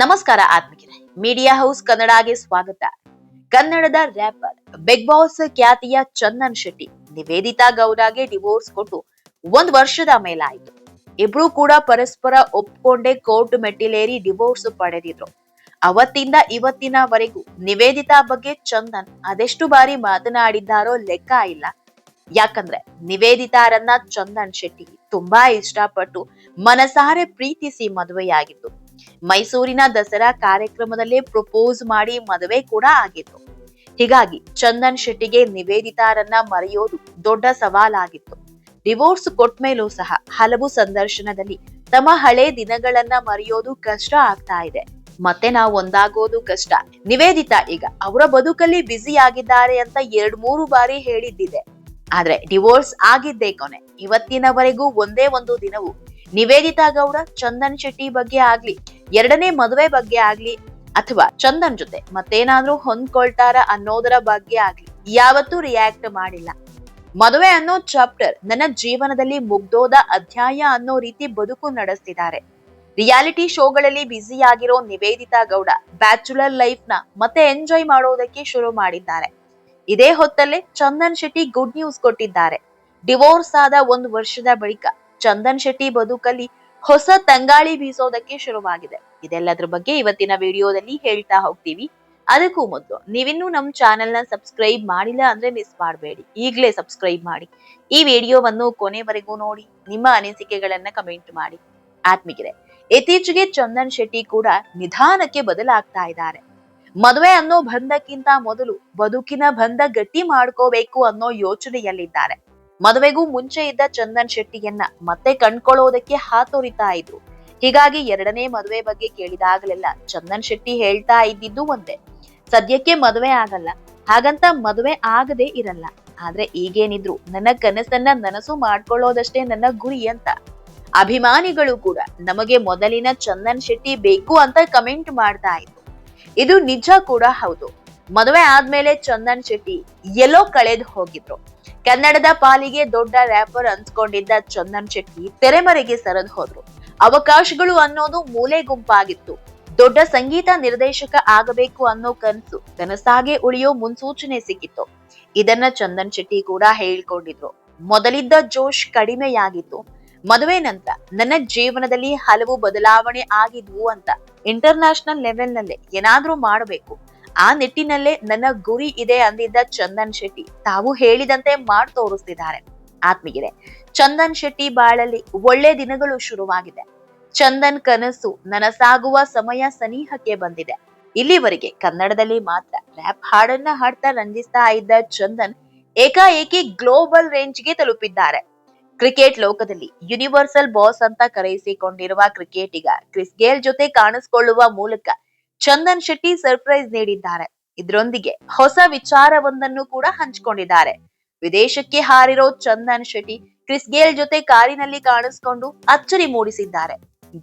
ನಮಸ್ಕಾರ ಆತ್ಮಿಕರೇ media house ಕನ್ನಡಗೆ ಸ್ವಾಗತ. ಕನ್ನಡದ ರ್ಯಾಪರ್ ಬಿಗ್ ಬಾಸ್ ಖ್ಯಾತಿಯ ಚಂದನ್ ಶೆಟ್ಟಿ ನಿವೇದಿತಾ ಗೌಡಗೆ ಡಿವೋರ್ಸ್ ಕೊಟ್ಟು ಒಂದ್ ವರ್ಷದ ಮೇಲಾಯಿತು. ಇಬ್ರು ಕೂಡ ಪರಸ್ಪರ ಒಪ್ಕೊಂಡೆ ಕೋರ್ಟ್ ಮೆಟ್ಟಿಲೇರಿ ಡಿವೋರ್ಸ್ ಪಡೆದಿದ್ರು. ಅವತ್ತಿಂದ ಇವತ್ತಿನವರೆಗೂ ನಿವೇದಿತಾ ಬಗ್ಗೆ ಚಂದನ್ ಅದೆಷ್ಟು ಬಾರಿ ಮಾತನಾಡಿದ್ದಾರೋ ಲೆಕ್ಕ ಇಲ್ಲ. ಯಾಕಂದ್ರೆ ನಿವೇದಿತಾರನ್ನ ಚಂದನ್ ಶೆಟ್ಟಿ ತುಂಬಾ ಇಷ್ಟಪಟ್ಟು ಮನಸಾರೆ ಪ್ರೀತಿಸಿ ಮದುವೆಯಾಗಿತ್ತು ಮೈಸೂರಿನ ದಸರಾ ಕಾರ್ಯಕ್ರಮದಲ್ಲೇ ಪ್ರಪೋಸ್ ಮಾಡಿ ಮದುವೆ ಕೂಡ ಆಗಿತ್ತು. ಹೀಗಾಗಿ ಚಂದನ್ ಶೆಟ್ಟಿಗೆ ನಿವೇದಿತಾರನ್ನ ಮರೆಯೋದು ದೊಡ್ಡ ಸವಾಲಾಗಿತ್ತು. ಡಿವೋರ್ಸ್ ಕೊಟ್ಮೇಲೂ ಸಹ ಹಲವು ಸಂದರ್ಶನದಲ್ಲಿ ತಮ್ಮ ಹಳೆ ದಿನಗಳನ್ನ ಮರೆಯೋದು ಕಷ್ಟ ಆಗ್ತಾ ಇದೆ. ಮತ್ತೆ ನಾವು ಒಂದಾಗೋದು ಕಷ್ಟ. ನಿವೇದಿತಾ ಈಗ ಅವರ ಬದುಕಲ್ಲಿ ಬ್ಯುಸಿ ಆಗಿದ್ದಾರೆ ಅಂತ ಎರಡ್ ಮೂರು ಬಾರಿ ಹೇಳಿದ್ದಿದೆ. ಆದ್ರೆ ಡಿವೋರ್ಸ್ ಆಗಿದ್ದೇ ಕೊನೆ. ಇವತ್ತಿನವರೆಗೂ ಒಂದೇ ಒಂದು ದಿನವೂ. ನಿವೇದಿತಾ ಗೌಡ, ಚಂದನ್ ಶೆಟ್ಟಿ ಬಗ್ಗೆ ಆಗ್ಲಿ ಎರಡನೇ ಮದುವೆ ಬಗ್ಗೆ ಆಗ್ಲಿ ಅಥವಾ ಚಂದನ್ ಜೊತೆ ಮತ್ತೇನಾದ್ರೂ ಹೊಂದ್ಕೊಳ್ತಾರ ಅನ್ನೋದರ ಬಗ್ಗೆ ಆಗ್ಲಿ ಯಾವತ್ತೂ ರಿಯಾಕ್ಟ್ ಮಾಡಿಲ್ಲ. ಮದುವೆ ಅನ್ನೋ ಚಾಪ್ಟರ್ ನನ್ನ ಜೀವನದಲ್ಲಿ ಮುಗ್ದೋದ ಅಧ್ಯಾಯ ಅನ್ನೋ ರೀತಿ ಬದುಕು ನಡೆಸ್ತಿದ್ದಾರೆ. ರಿಯಾಲಿಟಿ ಶೋಗಳಲ್ಲಿ ಬ್ಯುಸಿ ಆಗಿರೋ ನಿವೇದಿತಾ ಗೌಡ ಬ್ಯಾಚುಲರ್ ಲೈಫ್ನ ಮತ್ತೆ ಎಂಜಾಯ್ ಮಾಡೋದಕ್ಕೆ ಶುರು ಮಾಡಿದ್ದಾರೆ. ಇದೇ ಹೊತ್ತಲ್ಲೇ ಚಂದನ್ ಶೆಟ್ಟಿ ಗುಡ್ ನ್ಯೂಸ್ ಕೊಟ್ಟಿದ್ದಾರೆ. ಡಿವೋರ್ಸ್ ಆದ ಒಂದು ವರ್ಷದ ಬಳಿಕ ಚಂದನ್ ಶೆಟ್ಟಿ ಬದುಕಲ್ಲಿ ಹೊಸ ತಂಗಾಳಿ ಬೀಸೋದಕ್ಕೆ ಶುರುವಾಗಿದೆ. ಇದೆಲ್ಲದ್ರ ಬಗ್ಗೆ ಇವತ್ತಿನ ವಿಡಿಯೋದಲ್ಲಿ ಹೇಳ್ತಾ ಹೋಗ್ತೀವಿ. ಅದಕ್ಕೂ ಮೊದಲು ನೀವಿನ್ನೂ ನಮ್ಮ ಚಾನೆಲ್ನ ಸಬ್ಸ್ಕ್ರೈಬ್ ಮಾಡಿಲ್ಲ ಅಂದ್ರೆ ಮಿಸ್ ಮಾಡಬೇಡಿ. ಈಗಲೇ ಸಬ್ಸ್ಕ್ರೈಬ್ ಮಾಡಿ. ಈ ವಿಡಿಯೋವನ್ನು ಕೊನೆವರೆಗೂ ನೋಡಿ, ನಿಮ್ಮ ಅನಿಸಿಕೆಗಳನ್ನ ಕಮೆಂಟ್ ಮಾಡಿ. ಆತ್ಮಿಗಿದೆ ಇತ್ತೀಚೆಗೆ ಚಂದನ್ ಶೆಟ್ಟಿ ಕೂಡ ನಿಧಾನಕ್ಕೆ ಬದಲಾಗ್ತಾ ಇದ್ದಾರೆ. ಮದುವೆ ಅನ್ನೋ ಬಂಧಕ್ಕಿಂತ ಮೊದಲು ಬದುಕಿನ ಬಂಧ ಗಟ್ಟಿ ಮಾಡ್ಕೋಬೇಕು ಅನ್ನೋ ಯೋಚನೆಯಲ್ಲಿದ್ದಾರೆ. ಮದುವೆಗೂ ಮುಂಚೆ ಇದ್ದ ಚಂದನ್ ಶೆಟ್ಟಿಯನ್ನ ಮತ್ತೆ ಕಂಡ್ಕೊಳ್ಳೋದಕ್ಕೆ ಹಾತೊರಿತಾ ಇದ್ರು. ಹೀಗಾಗಿ ಎರಡನೇ ಮದುವೆ ಬಗ್ಗೆ ಕೇಳಿದಾಗಲೆಲ್ಲ ಚಂದನ್ ಶೆಟ್ಟಿ ಹೇಳ್ತಾ ಇದ್ದಿದ್ದು ಒಂದೇ. ಸದ್ಯಕ್ಕೆ ಮದುವೆ ಆಗಲ್ಲ. ಹಾಗಂತ ಮದುವೆ ಆಗದೆ ಇರಲ್ಲ. ಆದ್ರೆ ಈಗೇನಿದ್ರು ನನ್ನ ಕನಸನ್ನ ನನಸು ಮಾಡ್ಕೊಳ್ಳೋದಷ್ಟೇ ನನ್ನ ಗುರಿ ಅಂತ. ಅಭಿಮಾನಿಗಳು ಕೂಡ ನಮಗೆ ಮೊದಲಿನ ಚಂದನ್ ಶೆಟ್ಟಿ ಬೇಕು ಅಂತ ಕಮೆಂಟ್ ಮಾಡ್ತಾ ಇದ್ರು. ಇದು ನಿಜ ಕೂಡ ಹೌದು. ಮದುವೆ ಆದ್ಮೇಲೆ ಚಂದನ್ ಶೆಟ್ಟಿ ಎಲ್ಲೋ ಕಳೆದು ಹೋಗಿದ್ರು. ಕನ್ನಡದ ಪಾಲಿಗೆ ದೊಡ್ಡ ರ್ಯಾಪರ್ ಅನ್ಸ್ಕೊಂಡಿದ್ದ ಚಂದನ್ ಶೆಟ್ಟಿ ತೆರೆಮರೆಗೆ ಸರದ್ ಹೋದ್ರು. ಅವಕಾಶಗಳು ಅನ್ನೋದು ಮೂಲೆ ಗುಂಪಾಗಿತ್ತು. ದೊಡ್ಡ ಸಂಗೀತ ನಿರ್ದೇಶಕ ಆಗಬೇಕು ಅನ್ನೋ ಕನಸು ಕನಸಾಗೆ ಉಳಿಯೋ ಮುನ್ಸೂಚನೆ ಸಿಕ್ಕಿತ್ತು. ಇದನ್ನ ಚಂದನ್ ಶೆಟ್ಟಿ ಕೂಡ ಹೇಳ್ಕೊಂಡಿದ್ರು. ಮೊದಲಿದ್ದ ಜೋಶ್ ಕಡಿಮೆಯಾಗಿತ್ತು. ಮದುವೆ ನಂತರ ನನ್ನ ಜೀವನದಲ್ಲಿ ಹಲವು ಬದಲಾವಣೆ ಆಗಿದ್ವು ಅಂತ. ಇಂಟರ್ ನ್ಯಾಷನಲ್ ಲೆವೆಲ್ ನಲ್ಲೇ ಏನಾದ್ರೂ ಮಾಡಬೇಕು. ಆ ನಿಟ್ಟಿನಲ್ಲೇ ನನ್ನ ಗುರಿ ಇದೆ ಅಂದಿದ್ದ ಚಂದನ್ ಶೆಟ್ಟಿ ತಾವು ಹೇಳಿದಂತೆ ಮಾಡ್ ತೋರಿಸ್ತಿದ್ದಾರೆ. ಆತ್ಮೀಗಿದೆ ಚಂದನ್ ಶೆಟ್ಟಿ ಬಾಳಲ್ಲಿ ಒಳ್ಳೆ ದಿನಗಳು ಶುರುವಾಗಿದೆ. ಚಂದನ್ ಕನಸು ನನಸಾಗುವ ಸಮಯ ಸನಿಹಕ್ಕೆ ಬಂದಿದೆ. ಇಲ್ಲಿವರೆಗೆ ಕನ್ನಡದಲ್ಲಿ ಮಾತ್ರ ರ್ಯಾಪ್ ಹಾಡನ್ನ ಹಾಡ್ತಾ ರಂಜಿಸ್ತಾ ಇದ್ದ ಚಂದನ್ ಏಕಾಏಕಿ ಗ್ಲೋಬಲ್ ರೇಂಜ್ಗೆ ತಲುಪಿದ್ದಾರೆ. ಕ್ರಿಕೆಟ್ ಲೋಕದಲ್ಲಿ ಯೂನಿವರ್ಸಲ್ ಬಾಸ್ ಅಂತ ಕರೆಯಿಸಿಕೊಂಡಿರುವ ಕ್ರಿಕೆಟಿಗ ಕ್ರಿಸ್ ಗೇಲ್ ಜೊತೆ ಕಾಣಿಸ್ಕೊಳ್ಳುವ ಮೂಲಕ ಚಂದನ್ ಶೆಟ್ಟಿ ಸರ್ಪ್ರೈಸ್ ನೀಡಿದ್ದಾರೆ. ಇದರೊಂದಿಗೆ ಹೊಸ ವಿಚಾರವೊಂದನ್ನು ಕೂಡ ಹಂಚಿಕೊಂಡಿದ್ದಾರೆ. ವಿದೇಶಕ್ಕೆ ಹಾರಿರೋ ಚಂದನ್ ಶೆಟ್ಟಿ, ಕ್ರಿಸ್ ಗೇಲ್ ಜೊತೆ ಕಾರಿನಲ್ಲಿ ಕಾಣಿಸಿಕೊಂಡು ಅಚ್ಚರಿ ಮೂಡಿಸಿದ್ದಾರೆ.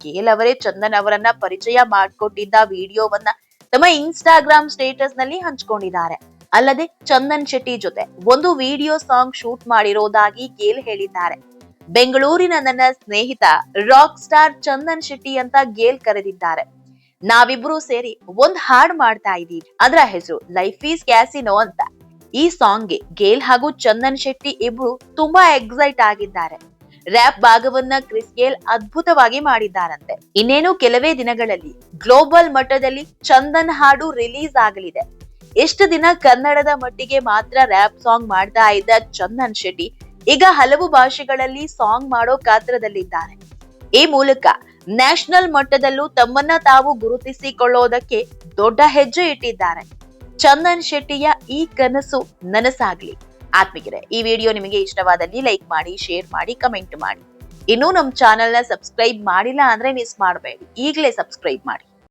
ಗೇಲ್ ಅವರೇ ಚಂದನ್ ಅವರನ್ನ ಪರಿಚಯ ಮಾಡಿಕೊಟ್ಟಿದ್ದ ವಿಡಿಯೋವನ್ನ ತಮ್ಮ ಇನ್ಸ್ಟಾಗ್ರಾಮ್ ಸ್ಟೇಟಸ್ನಲ್ಲಿ ಹಂಚಿಕೊಂಡಿದ್ದಾರೆ. ಅಲ್ಲದೆ ಚಂದನ್ ಶೆಟ್ಟಿ ಜೊತೆ ಒಂದು ವಿಡಿಯೋ ಸಾಂಗ್ ಶೂಟ್ ಮಾಡಿರೋದಾಗಿ ಗೇಲ್ ಹೇಳಿದ್ದಾರೆ. ಬೆಂಗಳೂರಿನ ನನ್ನ ಸ್ನೇಹಿತ, ರಾಕ್ ಸ್ಟಾರ್ ಚಂದನ್ ಶೆಟ್ಟಿ ಅಂತ ಗೇಲ್ ಕರೆದಿದ್ದಾರೆ. ನಾವಿಬ್ರು ಸೇರಿ ಒಂದ್ ಹಾಡ್ ಮಾಡ್ತಾ ಇದೀವಿ ಅದರ ಹೆಸರು ಲೈಫ್ ಈಸ್ ಕ್ಯಾಸಿನೋ ಅಂತ. ಈ ಸಾಂಗ್ಗೆ ಗೇಲ್ ಹಾಗೂ ಚಂದನ್ ಶೆಟ್ಟಿ ಇಬ್ರು ತುಂಬಾ ಎಕ್ಸೈಟ್ ಆಗಿದ್ದಾರೆ. ರ್ಯಾಪ್ ಭಾಗವನ್ನ ಕ್ರಿಸ್ ಗೇಲ್ ಅದ್ಭುತವಾಗಿ ಮಾಡಿದ್ದಾರಂತೆ. ಇನ್ನೇನು ಕೆಲವೇ ದಿನಗಳಲ್ಲಿ ಗ್ಲೋಬಲ್ ಮಟ್ಟದಲ್ಲಿ ಚಂದನ್ ಹಾಡು ರಿಲೀಸ್ ಆಗಲಿದೆ. ಎಷ್ಟು ದಿನ ಕನ್ನಡದ ಮಟ್ಟಿಗೆ ಮಾತ್ರ ರ್ಯಾಪ್ ಸಾಂಗ್ ಮಾಡ್ತಾ ಇದ್ದ ಚಂದನ್ ಶೆಟ್ಟಿ ಈಗ ಹಲವು ಭಾಷೆಗಳಲ್ಲಿ ಸಾಂಗ್ ಮಾಡೋ ಕಾತ್ರದಲ್ಲಿದ್ದಾರೆ. ಈ ಮೂಲಕ ನ್ಯಾಷನಲ್ ಮಟ್ಟದಲ್ಲೂ ತಮ್ಮನ್ನ ತಾವು ಗುರುತಿಸಿಕೊಳ್ಳೋದಕ್ಕೆ ದೊಡ್ಡ ಹೆಜ್ಜೆ ಇಟ್ಟಿದ್ದಾರೆ. ಚಂದನ್ ಶೆಟ್ಟಿಯ ಈ ಕನಸು ನನಸಾಗ್ಲಿ. ಆತ್ಮಿಕರೆ ಈ ವಿಡಿಯೋ ನಿಮಗೆ ಇಷ್ಟವಾದಲ್ಲಿ ಲೈಕ್ ಮಾಡಿ, ಶೇರ್ ಮಾಡಿ, ಕಮೆಂಟ್ ಮಾಡಿ. ಇನ್ನೂ ನಮ್ಮ ಚಾನೆಲ್ನ ಸಬ್ಸ್ಕ್ರೈಬ್ ಮಾಡಿಲ್ಲ ಅಂದ್ರೆ ಮಿಸ್ ಮಾಡಬೇಡಿ. ಈಗಲೇ ಸಬ್ಸ್ಕ್ರೈಬ್ ಮಾಡಿ.